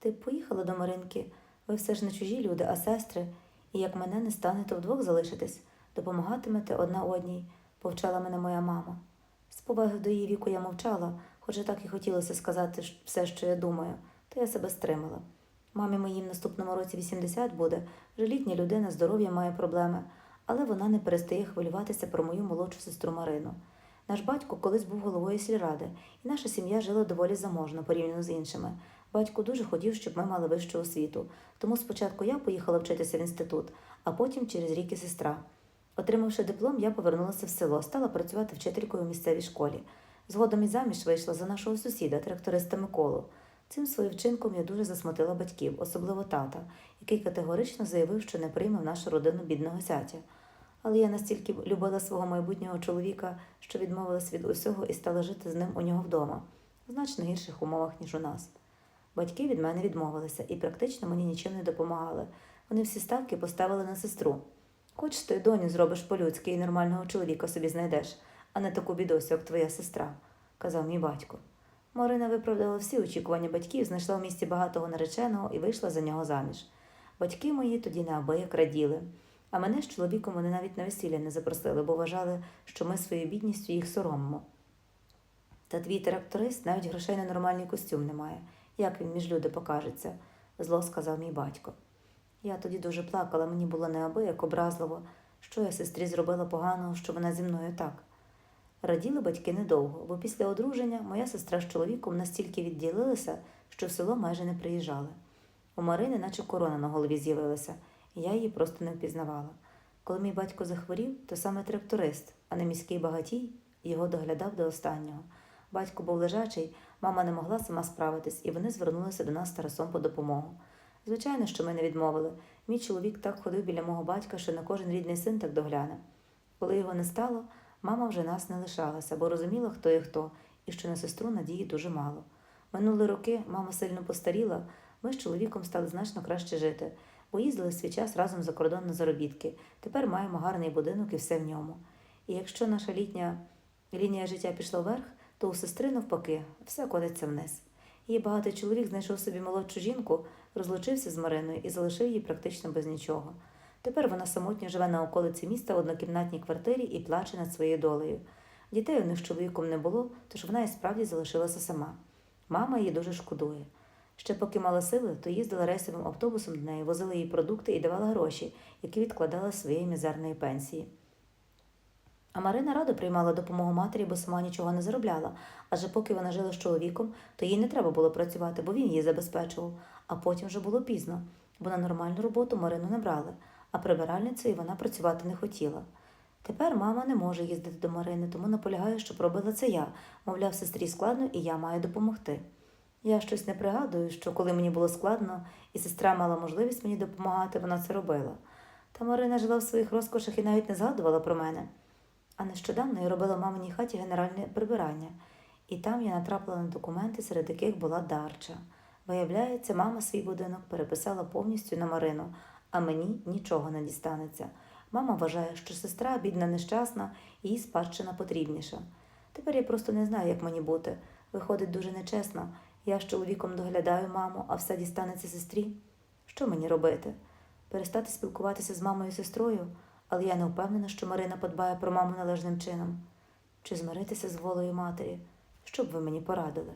Ти поїхала до Маринки, ви все ж не чужі люди, а сестри, і як мене не стане, то вдвох залишитесь, допомагатимете одна одній, повчала мене моя мама. З поваги до її віку я мовчала, хоча так і хотілося сказати все, що я думаю, то я себе стримала. Мамі моїй в наступному році 80 буде, вже літня людина, здоров'я має проблеми, але вона не перестає хвилюватися про мою молодшу сестру Марину. Наш батько колись був головою сільради, і наша сім'я жила доволі заможно порівняно з іншими. Батько дуже хотів, щоб ми мали вищу освіту, тому спочатку я поїхала вчитися в інститут, а потім через рік і сестра. Отримавши диплом, я повернулася в село, стала працювати вчителькою у місцевій школі. Згодом і заміж вийшла за нашого сусіда, тракториста Миколу. Цим своїм вчинком я дуже засмутила батьків, особливо тата, який категорично заявив, що не прийме в нашу родину бідного зятя. Але я настільки любила свого майбутнього чоловіка, що відмовилась від усього і стала жити з ним у нього вдома, в значно гірших умовах, ніж у нас. Батьки від мене відмовилися і практично мені нічим не допомагали. Вони всі ставки поставили на сестру. Хоч ти доню зробиш по-людськи і нормального чоловіка собі знайдеш, а не таку бідосю, як твоя сестра, казав мій батько. Марина виправдала всі очікування батьків, знайшла в місті багатого нареченого і вийшла за нього заміж. Батьки мої тоді неабияк раділи, а мене з чоловіком вони навіть на весілля не запросили, бо вважали, що ми своєю бідністю їх соромимо. Та твій тракторист навіть грошей на нормальний костюм не має. Як він між люди покажеться, зло сказав мій батько. Я тоді дуже плакала, мені було неабияк образливо, що я сестрі зробила поганого, що вона зі мною так. Раділи батьки недовго, бо після одруження моя сестра з чоловіком настільки відділилися, що в село майже не приїжджали. У Марини, наче корона на голові з'явилася, і я її просто не впізнавала. Коли мій батько захворів, то саме тракторист, а не міський багатій, його доглядав до останнього. Батько був лежачий, мама не могла сама справитись, і вони звернулися до нас з Тарасом по допомогу. Звичайно, що ми не відмовили. Мій чоловік так ходив біля мого батька, що на кожен рідний син так догляне. Коли його не стало, мама вже нас не лишалася, бо розуміла, хто є хто, і що на сестру надії дуже мало. Минули роки мама сильно постаріла, ми з чоловіком стали значно краще жити, бо їздили свій час разом за кордон на заробітки. Тепер маємо гарний будинок і все в ньому. І якщо наша літня лінія життя пішла вверх, то у сестри навпаки все котиться вниз. Її багатий чоловік знайшов собі молодшу жінку, розлучився з Мариною і залишив її практично без нічого. Тепер вона самотньо живе на околиці міста в однокімнатній квартирі і плаче над своєю долею. Дітей у них з чоловіком не було, тож вона і справді залишилася сама. Мама її дуже шкодує. Ще поки мала сили, то їздила рейсовим автобусом до неї, возила їй продукти і давала гроші, які відкладала з своєї мізерної пенсії. А Марина радо приймала допомогу матері, бо сама нічого не заробляла, адже поки вона жила з чоловіком, то їй не треба було працювати, бо він її забезпечував. А потім вже було пізно, бо на нормальну роботу Марину не брали, а прибиральницею вона працювати не хотіла. Тепер мама не може їздити до Марини, тому наполягає, щоб робила це я, мовляв, сестрі складно, і я маю допомогти. Я щось не пригадую, що коли мені було складно, і сестра мала можливість мені допомагати, вона це робила. Та Марина жила в своїх розкошах і навіть не згадувала про мене. А нещодавно я робила маминій хаті генеральне прибирання, і там я натрапила на документи, серед яких була дарча. Виявляється, мама свій будинок переписала повністю на Марину, а мені нічого не дістанеться. Мама вважає, що сестра бідна нещасна, їй спадщина потрібніша. Тепер я просто не знаю, як мені бути. Виходить дуже нечесно. Я з чоловіком доглядаю маму, а все дістанеться сестрі. Що мені робити? Перестати спілкуватися з мамою і сестрою? Але я не впевнена, що Марина подбає про маму належним чином. Чи змиритися з волею матері? Що б ви мені порадили?